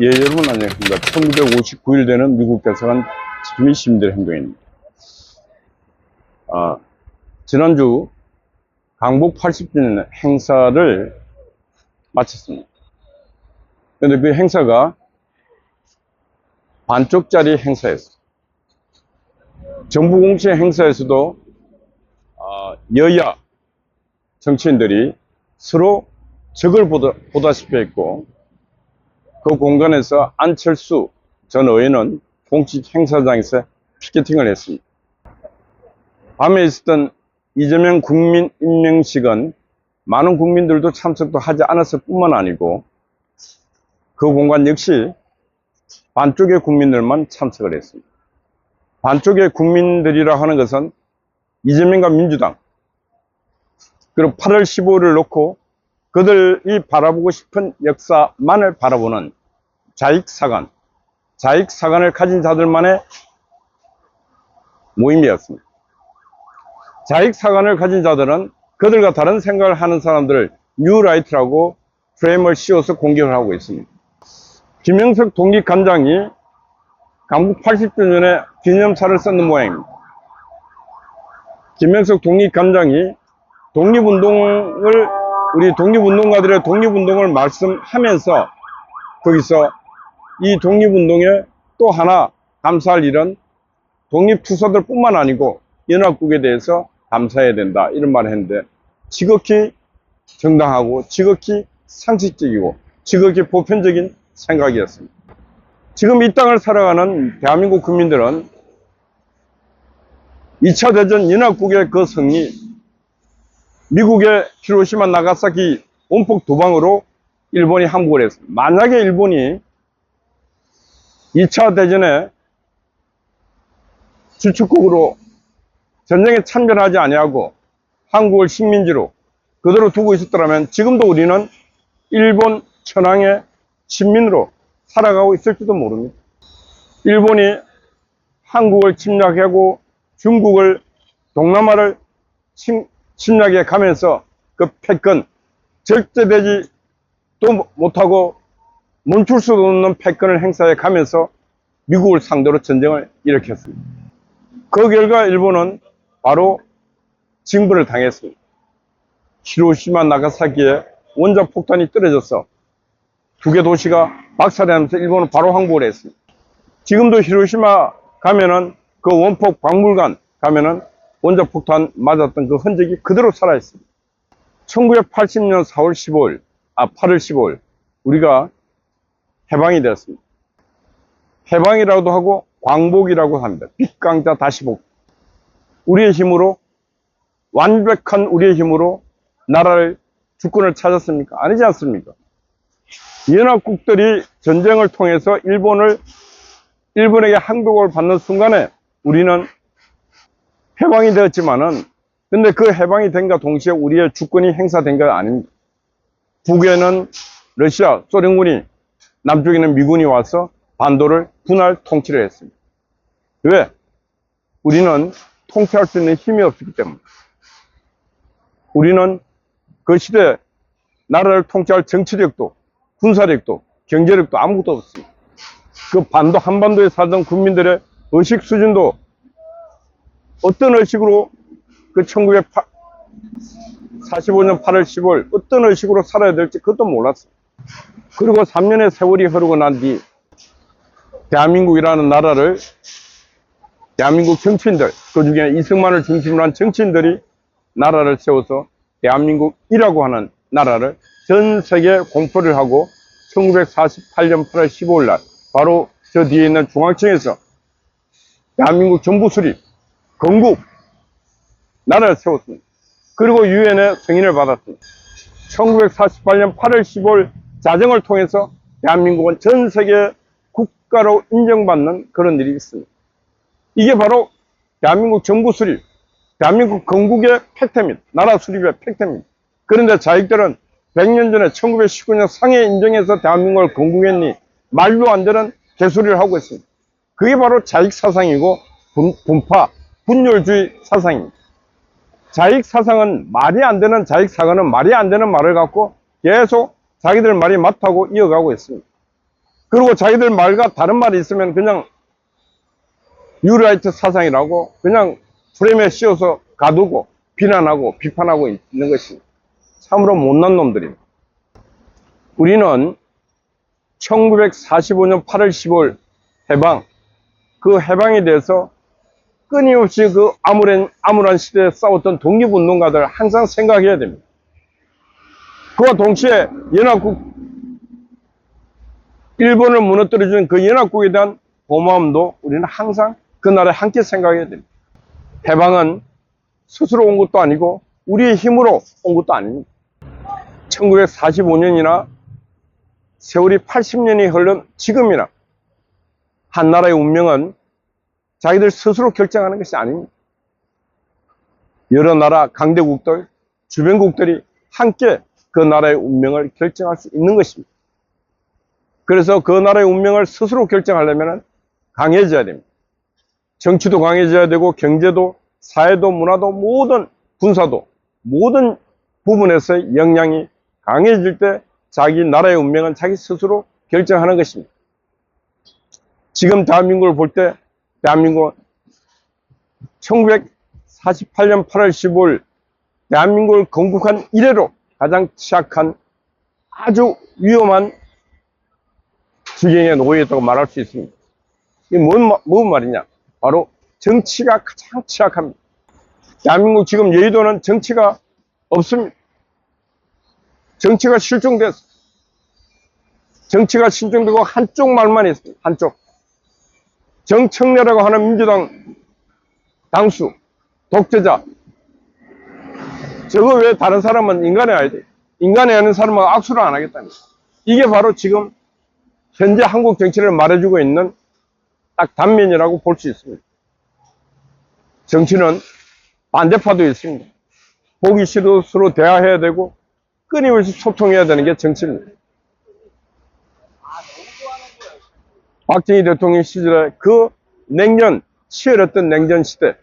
예, 여러분 안녕하십니까. 1959일 되는 미국 대사관 지킴이 시민들의 행동입니다. 아, 지난주 강북 80주년 행사를 마쳤습니다. 근데 그 행사가 반쪽짜리 행사였어요. 정부 공식 행사에서도 아, 여야 정치인들이 서로 적을 보다, 보다시피 했고 그 공간에서 안철수 전 의원은 공식 행사장에서 피켓팅을 했습니다. 밤에 있었던 이재명 국민 임명식은 많은 국민들도 참석도 하지 않았을 뿐만 아니고 그 공간 역시 반쪽의 국민들만 참석을 했습니다. 반쪽의 국민들이라 하는 것은 이재명과 민주당 그리고 8월 15일을 놓고 그들이 바라보고 싶은 역사만을 바라보는 자익사관, 자익사관을 가진 자들만의 모임이었습니다. 자익사관을 가진 자들은 그들과 다른 생각을 하는 사람들을 뉴라이트라고 프레임을 씌워서 공격을 하고 있습니다. 김영석 독립관장이 강북 80주년에 기념사를 썼는 모양입니다. 김영석 독립관장이 독립운동을 우리 독립운동가들의 독립운동을 말씀하면서 거기서 이 독립운동에 또 하나 감사할 일은 독립투사들 뿐만 아니고 연합국에 대해서 감사해야 된다 이런 말을 했는데 지극히 정당하고 지극히 상식적이고 지극히 보편적인 생각이었습니다. 지금 이 땅을 살아가는 대한민국 국민들은 2차 대전 연합국의 그 승리 미국의 히로시마 나가사키 원폭 도방으로 일본이 항복을 했습니다. 만약에 일본이 2차 대전에 주축국으로 전쟁에 참전하지 아니하고 한국을 식민지로 그대로 두고 있었더라면 지금도 우리는 일본 천황의 식민으로 살아가고 있을지도 모릅니다. 일본이 한국을 침략하고 중국을 동남아를 침, 침략해 가면서 그 패권 절제되지 또 못하고 멈출 수 없는 패권을 행사해 가면서 미국을 상대로 전쟁을 일으켰습니다. 그 결과 일본은 바로 징벌을 당했습니다. 히로시마 나가사키에 원자 폭탄이 떨어져서 두 개 도시가 박살나면서 일본은 바로 항복을 했습니다. 지금도 히로시마 가면은 그 원폭 박물관 가면은 원자 폭탄 맞았던 그 흔적이 그대로 살아있습니다. 1980년 4월 15일, 아, 8월 15일, 우리가 해방이 되었습니다. 해방이라고도 하고 광복이라고 합니다. 빛강자 다시 복. 우리의 힘으로, 완벽한 우리의 힘으로 나라를, 주권을 찾았습니까? 아니지 않습니까? 연합국들이 전쟁을 통해서 일본을, 일본에게 항복을 받는 순간에 우리는 해방이 되었지만은 근데 그 해방이 된과 동시에 우리의 주권이 행사된 것 아닙니다. 북에는 러시아, 소련군이 남쪽에는 미군이 와서 반도를 분할 통치를 했습니다. 왜? 우리는 통치할 수 있는 힘이 없었기 때문에. 우리는 그 시대 나라를 통치할 정치력도, 군사력도, 경제력도 아무것도 없습니다. 그 반도, 한반도에 살던 국민들의 의식 수준도 어떤 의식으로 그 1945년 8월 10월 어떤 의식으로 살아야 될지 그것도 몰랐어요. 그리고 3년의 세월이 흐르고 난 뒤 대한민국이라는 나라를 대한민국 정치인들 그 중에 이승만을 중심으로 한 정치인들이 나라를 세워서 대한민국이라고 하는 나라를 전 세계에 공포를 하고 1948년 8월 15일 날 바로 저 뒤에 있는 중앙청에서 대한민국 정부 수립 건국 나라를 세웠습니다. 그리고 유엔의 승인을 받았습니다. 1948년 8월 15일 자정을 통해서 대한민국은 전 세계 국가로 인정받는 그런 일이 있습니다. 이게 바로 대한민국 정부 수립, 대한민국 건국의 팩트입니다. 나라 수립의 팩트입니다. 그런데 자익들은 100년 전에 1919년 상해 인정해서 대한민국을 건국했니 말도 안 되는 개소리를 하고 있습니다. 그게 바로 자익 사상이고 분, 분파, 분열주의 사상입니다. 자익 사상은 말이 안 되는 자익 사관은 말이 안 되는 말을 갖고 계속 자기들 말이 맞다고 이어가고 있습니다. 그리고 자기들 말과 다른 말이 있으면 그냥 뉴라이트 사상이라고 그냥 프레임에 씌워서 가두고 비난하고 비판하고 있는 것이 참으로 못난 놈들입니다. 우리는 1945년 8월 15일 해방, 그 해방에 대해서 끊임없이 그 암울한, 암울한 시대에 싸웠던 독립운동가들 항상 생각해야 됩니다. 그와 동시에 연합국, 일본을 무너뜨려준 그 연합국에 대한 고마움도 우리는 항상 그 나라에 함께 생각해야 됩니다. 해방은 스스로 온 것도 아니고 우리의 힘으로 온 것도 아닙니다. 1945년이나 세월이 80년이 흐른 지금이나 한 나라의 운명은 자기들 스스로 결정하는 것이 아닙니다. 여러 나라 강대국들, 주변국들이 함께 그 나라의 운명을 결정할 수 있는 것입니다. 그래서 그 나라의 운명을 스스로 결정하려면 강해져야 됩니다. 정치도 강해져야 되고 경제도 사회도 문화도 모든 군사도 모든 부분에서 역량이 강해질 때 자기 나라의 운명은 자기 스스로 결정하는 것입니다. 지금 대한민국을 볼 때 대한민국 1948년 8월 15일 대한민국을 건국한 이래로 가장 취약한 아주 위험한 지경에 놓여 있다고 말할 수 있습니다. 이게 뭔, 마- 뭔 말이냐? 바로 정치가 가장 취약합니다. 대한민국 지금 여의도는 정치가 없습니다. 정치가 실종됐어. 정치가 실종되고 한쪽 말만 있습니다. 한쪽. 정청래라고 하는 민주당 당수, 독재자. 저거 왜 다른 사람은 와야 돼? 인간에 하는 사람은 악수를 안 하겠다는 거예요. 이게 바로 지금 현재 한국 정치를 말해주고 있는 딱 단면이라고 볼 수 있습니다. 정치는 반대파도 있습니다. 보기 싫어 서로 대화해야 되고 끊임없이 소통해야 되는 게 정치입니다. 박정희 대통령 시절에 그 냉전, 치열했던 냉전 시대,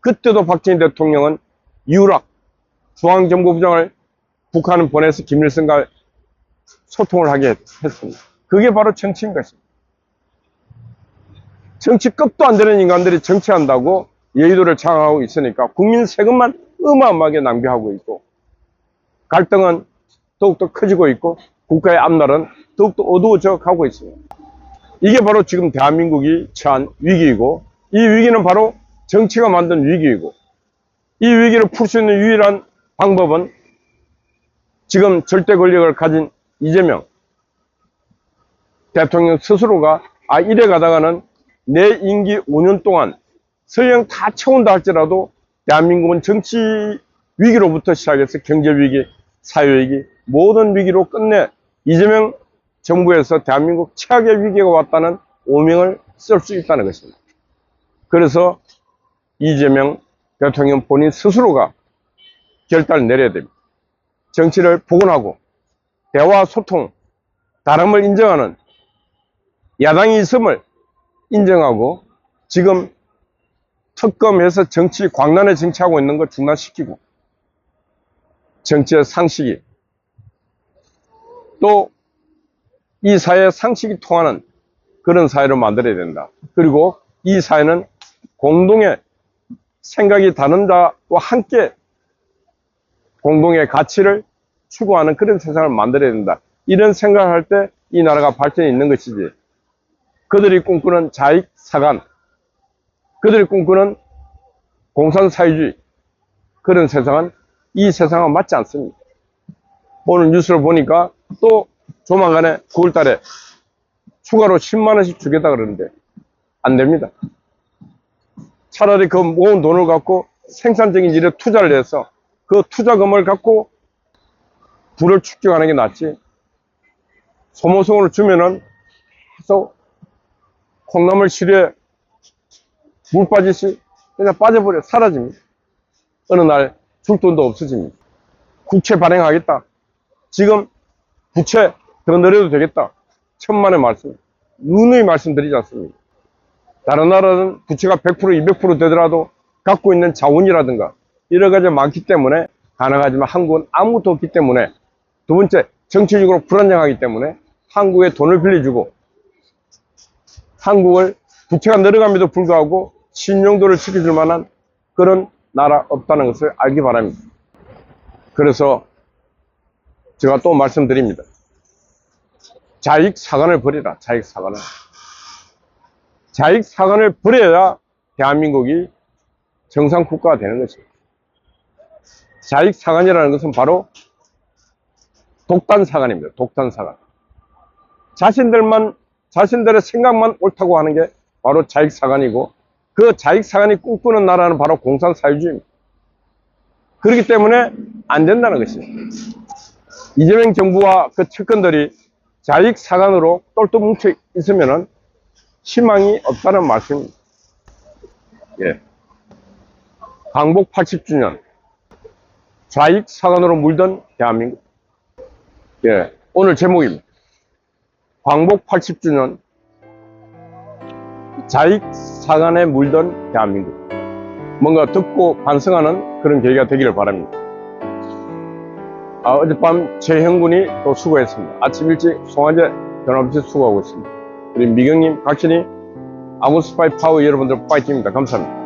그때도 박정희 대통령은 유락, 중앙정보부장을 북한은 보내서 김일성과 소통을 하게 했습니다. 그게 바로 정치인 것입니다. 정치 급도 안 되는 인간들이 정치한다고 여의도를 장악하고 있으니까 국민 세금만 어마어마하게 낭비하고 있고 갈등은 더욱더 커지고 있고 국가의 앞날은 더욱더 어두워져 가고 있습니다. 이게 바로 지금 대한민국이 처한 위기이고 이 위기는 바로 정치가 만든 위기이고 이 위기를 풀 수 있는 유일한 방법은 지금 절대 권력을 가진 이재명 대통령 스스로가 아 이래 가다가는 내 임기 5년 동안 설령 다 채운다 할지라도 대한민국은 정치 위기로부터 시작해서 경제 위기, 사회 위기 모든 위기로 끝내 이재명 정부에서 대한민국 최악의 위기가 왔다는 오명을 쓸 수 있다는 것입니다. 그래서 이재명 대통령 본인 스스로가 결단을 내려야 됩니다. 정치를 복원하고 대화 소통, 다름을 인정하는 야당이 있음을 인정하고 지금 특검에서 정치 광란에 정치하고 있는 거 중단시키고 정치의 상식이 또 이 사회의 상식이 통하는 그런 사회로 만들어야 된다. 그리고 이 사회는 공동의 생각이 다른 자와 함께 공동의 가치를 추구하는 그런 세상을 만들어야 된다. 이런 생각을 할 때 이 나라가 발전이 있는 것이지. 그들이 꿈꾸는 자익 사관, 그들이 꿈꾸는 공산사회주의, 그런 세상은 이 세상은 맞지 않습니다. 오늘 뉴스를 보니까 또 조만간에 9월 달에 추가로 10만원씩 주겠다 그러는데 안 됩니다. 차라리 그 모은 돈을 갖고 생산적인 일에 투자를 해서 그 투자금을 갖고 부를 축적하는 게 낫지. 소모성을 주면은 해서 콩나물 실에 물 빠지시 그냥 빠져버려 사라집니다. 어느 날 줄 돈도 없어집니다. 국채 발행하겠다. 지금 부채 더 늘려도 되겠다. 천만의 말씀. 누누이 말씀드리지 않습니다. 다른 나라는 부채가 100% 200% 되더라도 갖고 있는 자원이라든가 여러 가지 많기 때문에 가능하지만 한국은 아무것도 없기 때문에 두 번째 정치적으로 불안정하기 때문에 한국에 돈을 빌려주고 한국을 부채가 늘어감에도 불구하고 신용도를 지켜줄 만한 그런 나라 없다는 것을 알기 바랍니다. 그래서 제가 또 말씀드립니다. 자익 사관을 버리라. 자익 사관을. 자익 사관을 버려야 대한민국이 정상 국가가 되는 것입니다. 자익 사관이라는 것은 바로 독단 사관입니다. 독단 사관. 자신들만 자신들의 생각만 옳다고 하는 게 바로 자익 사관이고 그 자익 사관이 꿈꾸는 나라는 바로 공산 사회주의입니다. 그렇기 때문에 안 된다는 것입니다. 이재명 정부와 그 측근들이 자익 사관으로 똘똘 뭉쳐 있으면은 희망이 없다는 말씀입니다. 예. 광복 80주년 좌익 사관으로 물던 대한민국. 예. 오늘 제목입니다. 광복 80주년 자익 사관에 물던 대한민국. 뭔가 듣고 반성하는 그런 계기가 되기를 바랍니다. 아, 어젯밤 최형군이 또 수고했습니다. 아침 일찍 송화제 변함없이 수고하고 있습니다. 우리 미경님, 각신이 아군 스파이 파워 여러분들 파이팅입니다. 감사합니다.